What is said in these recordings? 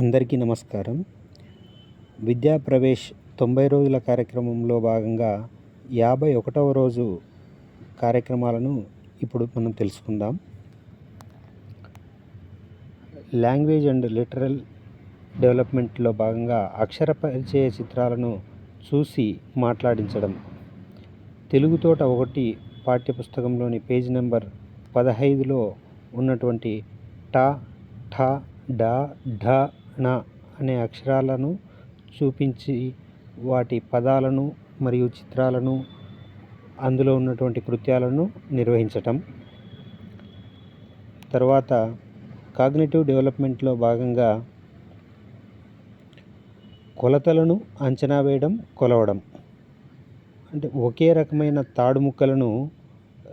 అందరికీ నమస్కారం. విద్యా ప్రవేశ్ తొంభై రోజుల కార్యక్రమంలో భాగంగా యాభై ఒకటవ రోజు కార్యక్రమాలను ఇప్పుడు మనం తెలుసుకుందాం. లాంగ్వేజ్ అండ్ లిటరల్ డెవలప్మెంట్లో భాగంగా అక్షర పరిచయ చిత్రాలను చూసి మాట్లాడించడం. తెలుగుతోట ఒకటి పాఠ్యపుస్తకంలోని పేజ్ నెంబర్ పదహైదులో ఉన్నటువంటి టా ఠ డా ఢ ణ అనే అక్షరాలను చూపించి వాటి పదాలను మరియు చిత్రాలను అందులో ఉన్నటువంటి కృత్యాలను నిర్వహించటం. తర్వాత కాగ్నిటివ్ డెవలప్మెంట్లో భాగంగా కొలతలను అంచనా వేయడం కొలవడం. అంటే ఒకే రకమైన తాడు ముక్కలను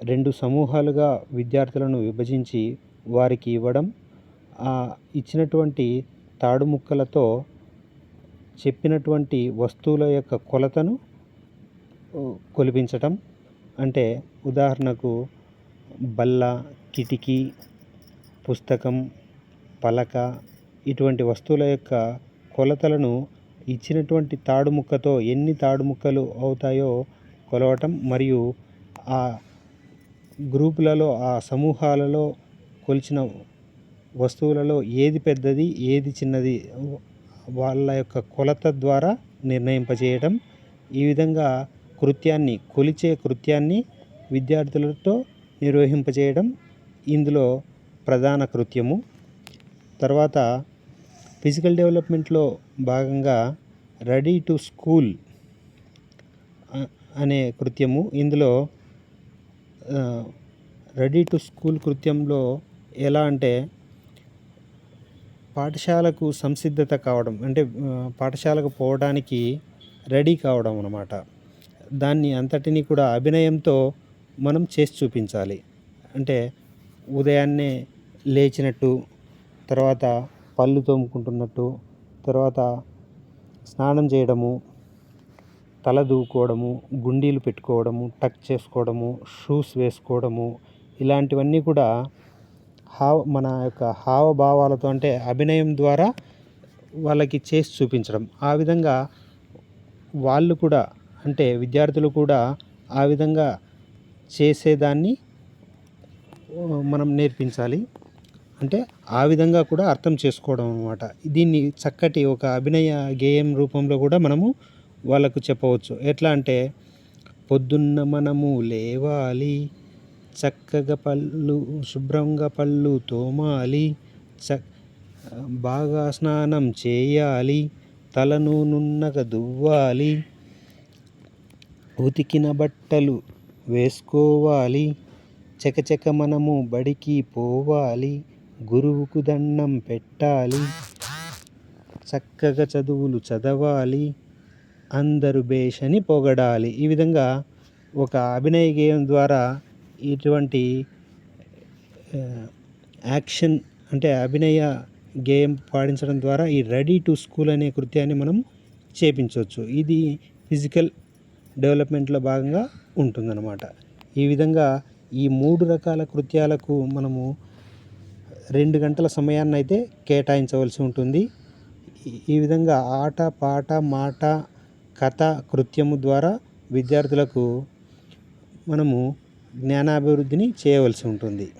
రెండు సమూహాలుగా విద్యార్థులను విభజించి వారికి ఇవ్వడం ఇచ్చినటువంటి తాడు ముక్కలతో చెప్పినటువంటి వస్తువుల యొక్క కొలతను కొలిపించటం. అంటే ఉదాహరణకు బల్ల కిటికీ పుస్తకం పలక ఇటువంటి వస్తువుల యొక్క కొలతలను ఇచ్చినటువంటి తాడు ముక్కతో ఎన్ని తాడు ముక్కలు అవుతాయో కొలవటం మరియు ఆ గ్రూపులలో ఆ సమూహాలలో కొలిచిన వస్తువులలో ఏది పెద్దది ఏది చిన్నది వాళ్ళ యొక్క కొలత ద్వారా నిర్ణయింపజేయడం ఈ విధంగా కృత్యాన్ని కొలిచే కృత్యాన్ని విద్యార్థులతో నిర్వహింపజేయడం ఇందులో ప్రధాన కృత్యము. తర్వాత ఫిజికల్ డెవలప్మెంట్లో భాగంగా రెడీ టు స్కూల్ అనే కృత్యము. ఇందులో రెడీ టు స్కూల్ కృత్యంలో ఎలా అంటే పాఠశాలకు సంసిద్ధత కావడం అంటే పాఠశాలకు పోవడానికి రెడీ కావడం అన్నమాట. దాన్ని అంతటిని కూడా అభినయంతో మనం చేసి చూపించాలి. అంటే ఉదయాన్నే లేచినట్టు తర్వాత పళ్ళు తోముకుంటున్నట్టు తర్వాత స్నానం చేయడము తల దూకోవడము గుండీలు పెట్టుకోవడము టక్ చేసుకోవడము షూస్ వేసుకోవడము ఇలాంటివన్నీ కూడా హావ మన యొక్క హావభావాలతో అంటే అభినయం ద్వారా వాళ్ళకి చేసి చూపించడం. ఆ విధంగా వాళ్ళు కూడా అంటే విద్యార్థులు కూడా ఆ విధంగా చేసేదాన్ని మనం నేర్పించాలి. అంటే ఆ విధంగా కూడా అర్థం చేసుకోవడం అనమాట దీన్ని చక్కటి ఒక అభినయ గేయం రూపంలో కూడా మనము వాళ్ళకు చెప్పవచ్చు. ఎట్లా అంటే పొద్దున్న మనము లేవాలి చక్కగా పళ్ళు శుభ్రంగా పళ్ళు తోమాలి చ బాగా స్నానం చేయాలి తలను నున్నగా దువ్వాలి ఉతికిన బట్టలు వేసుకోవాలి చకచక మనము బడికి పోవాలి గురువుకు దండం పెట్టాలి చక్కగా చదువులు చదవాలి అందరు బేషని పొగడాలి. ఈ విధంగా ఒక అభినయ గేయం ద్వారా ఇటువంటి యాక్షన్ అంటే అభినయ గేయం పాడించడం ద్వారా ఈ రెడీ టు స్కూల్ అనే కృత్యాన్ని మనం చేపించవచ్చు. ఇది ఫిజికల్ డెవలప్మెంట్లో భాగంగా ఉంటుందన్నమాట. ఈ విధంగా ఈ మూడు రకాల కృత్యాలకు మనము రెండు గంటల సమయాన్ని అయితే కేటాయించవలసి ఉంటుంది. ఈ విధంగా ఆట పాట మాట కథ కృత్యము ద్వారా విద్యార్థులకు మనము జ్ఞానాభివృద్ధిని చేయవలసి ఉంటుంది.